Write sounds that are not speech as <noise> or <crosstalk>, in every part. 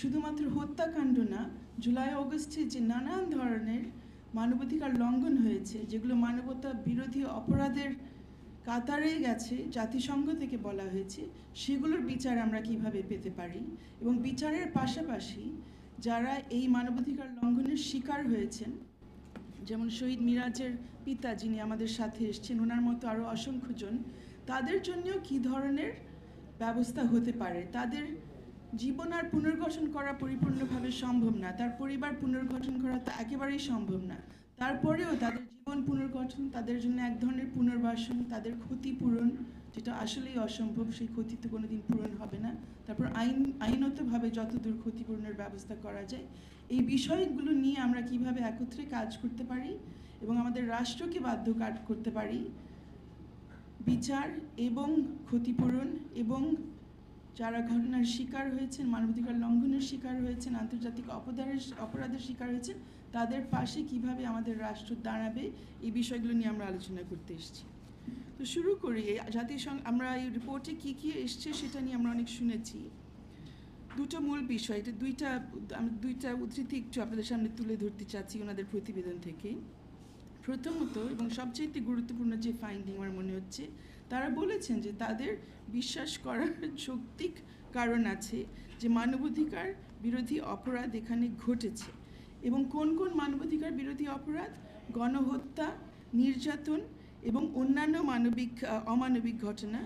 শুধুমাত্র হত্যাকাণ্ড না, জুলাই, অগস্টে যে নানান ধরনের মানবাধিকার লঙ্ঘন হয়েছে, যেগুলো মানবতা বিরোধী অপরাধের কাতারে গেছে, জাতিসংঘ থেকে বলা হয়েছে, সেগুলোর বিচার আমরা কীভাবে পেতে পারি? এবং বিচারের পাশাপাশি যারা এই মানবাধিকার লঙ্ঘনের শিকার হয়েছেন, যেমন শহীদ মিরাজের পিতা যিনি আমাদের সাথে এসছেন, ওনার মতো আরও অসংখ্যজন, তাদের জন্য কী ধরনের ব্যবস্থা হতে পারে? তাদের জীবন আর পুনর্গঠন করা পরিপূর্ণভাবে সম্ভব না। তার পরিবার পুনর্গঠন করা তো একেবারেই সম্ভব না। তারপরেও তাদের জীবন পুনর্গঠন, তাদের জন্য এক ধরনের পুনর্বাসন, তাদের ক্ষতিপূরণ যেটা আসলেই অসম্ভব, সেই ক্ষতি তো কোনোদিন পূরণ হবে না। তারপর আইন, আইনতভাবে যতদূর ক্ষতিপূরণের ব্যবস্থা করা যায়, এই বিষয়গুলো নিয়ে আমরা কীভাবে একত্রে কাজ করতে পারি এবং আমাদের রাষ্ট্রকে বাধ্য করতে পারি, বিচার এবং ক্ষতিপূরণ এবং যারা ঘটনার শিকার হয়েছেন, মানবাধিকার লঙ্ঘনের শিকার হয়েছেন, আন্তর্জাতিক অপরাধের অপরাধের শিকার হয়েছেন, তাদের পাশে কীভাবে আমাদের রাষ্ট্র দাঁড়াবে, এই বিষয়গুলো নিয়ে আমরা আলোচনা করতে এসেছি। তো শুরু করি, জাতিসংঘ, আমরা এই রিপোর্টে কী কী এসছে সেটা নিয়ে আমরা অনেক শুনেছি। দুটো মূল বিষয়, এটা দুইটা, আমি দুইটা উদ্ধৃতি একটু আপনাদের সামনে তুলে ধরতে চাচ্ছি ওনাদের প্রতিবেদন থেকে। প্রথমত এবং সবচেয়ে গুরুত্বপূর্ণ যে ফাইন্ডিং আমার মনে হচ্ছে, তারা বলেছেন যে তাদের বিশ্বাস করার <laughs> যৌক্তিক কারণ আছে যে মানবাধিকার বিরোধী অপরাধ এখানে ঘটেছে এবং কোন কোন মানবাধিকার বিরোধী অপরাধ? গণহত্যা, নির্যাতন এবং অন্যান্য মানবিক অমানবিক ঘটনা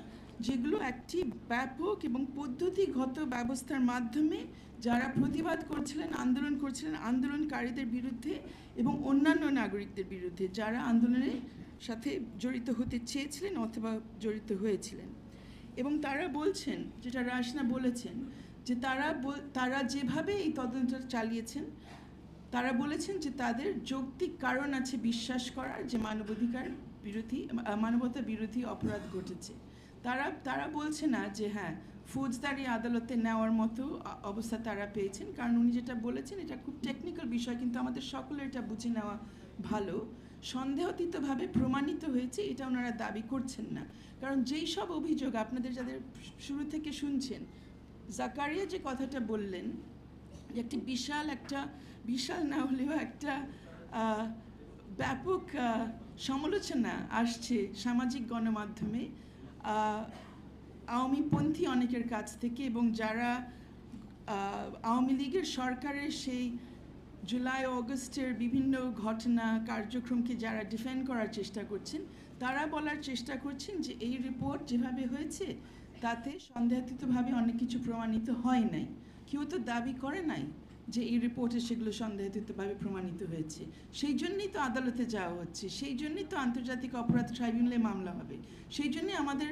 যেগুলো একটি ব্যাপক এবং পদ্ধতিগত ব্যবস্থার মাধ্যমে যারা প্রতিবাদ করছিলেন, আন্দোলন করছিলেন, আন্দোলনকারীদের বিরুদ্ধে এবং অন্যান্য নাগরিকদের বিরুদ্ধে যারা আন্দোলনের সাথে জড়িত হতে চেয়েছিলেন অথবা জড়িত হয়েছিলেন। এবং তারা বলছেন, যেটা রাসনা বলেছেন, যে তারা তারা যেভাবে এই তদন্ত চালিয়েছেন, তারা বলেছেন যে তাদের যৌক্তিক কারণ আছে বিশ্বাস করার, যে মানবাধিকার বিরোধী মানবতা বিরোধী অপরাধ ঘটেছে। তারা তারা বলছে না যে হ্যাঁ ফৌজদারি আদালতে নেওয়ার মতো অবস্থা তারা পেয়েছেন। কারণ উনি যেটা বলেছেন, এটা খুব টেকনিক্যাল বিষয়, কিন্তু আমাদের সকলের এটা বুঝে নেওয়া ভালো। সন্দেহাতীতভাবে প্রমাণিত হয়েছে, এটা ওনারা দাবি করছেন না। কারণ যেই সব অভিযোগ আপনাদের যাদের শুরু থেকে শুনছেন, জাকারিয়া যে কথাটা বললেন, যে একটি বিশাল একটা, বিশাল না হলেও একটা ব্যাপক সমালোচনা আসছে সামাজিক গণমাধ্যমে। আওয়ামীপন্থী অনেকের কাছ থেকে এবং যারা আওয়ামী লীগের সরকারের সেই জুলাই, অগস্টের বিভিন্ন ঘটনা কার্যক্রমকে যারা ডিফেন্ড করার চেষ্টা করছেন, তারা বলার চেষ্টা করছেন যে এই রিপোর্ট যেভাবে হয়েছে, তাতে সন্দেহাতীতভাবে অনেক কিছু প্রমাণিত হয় নাই। কেউ তো দাবি করে নাই। যে এই রিপোর্টে সেগুলো সন্দেহাতীতভাবে প্রমাণিত হয়েছে। সেই জন্যই তো আদালতে যাওয়া হচ্ছে। সেই জন্যই তো আন্তর্জাতিক অপরাধ ট্রাইব্যুনালে মামলা হবে। সেই জন্যই আমাদের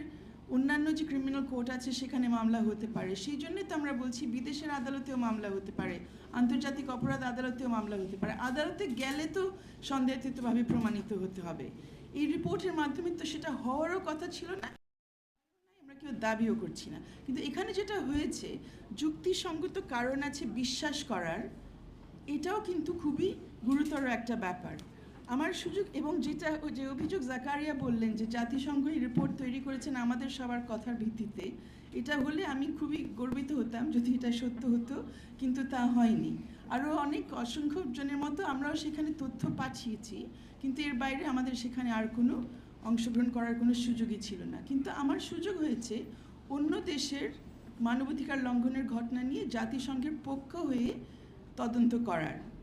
অন্যান্য যে ক্রিমিনাল কোর্ট আছে সেখানে মামলা হতে পারে। সেই জন্যই তো আমরা বলছি বিদেশের আদালতেও মামলা হতে পারে। আন্তর্জাতিক অপরাধ আদালতেও মামলা হতে পারে। আদালতে গেলে তো সন্দেহাতীতভাবে প্রমাণিত হতে হবে। এই রিপোর্টের মাধ্যমে তো সেটা হওয়ারও কথা ছিল না। দাবিও করছি না। কিন্তু এখানে যেটা হয়েছে, যুক্তিসঙ্গত কারণ আছে বিশ্বাস করার, এটাও কিন্তু খুবই গুরুতর একটা ব্যাপার। আমার সুযোগ এবং যেটা যে অভিযোগ জাকারিয়া বললেন যে জাতিসংঘ এই রিপোর্ট তৈরি করেছেন আমাদের সবার কথার ভিত্তিতে, এটা হলে আমি খুবই গর্বিত হতাম যদি এটা সত্য হতো, কিন্তু তা হয়নি। আরও অনেক অসংখ্য জনের মতো আমরাও সেখানে তথ্য পাঠিয়েছি, কিন্তু এর বাইরে আমাদের সেখানে আর কোনো অংশগ্রহণ করার কোনো সুযোগই ছিল না। কিন্তু আমার সুযোগ হয়েছে অন্য দেশের মানবাধিকার লঙ্ঘনের ঘটনা নিয়ে জাতিসংঘের পক্ষ হয়ে তদন্ত করার।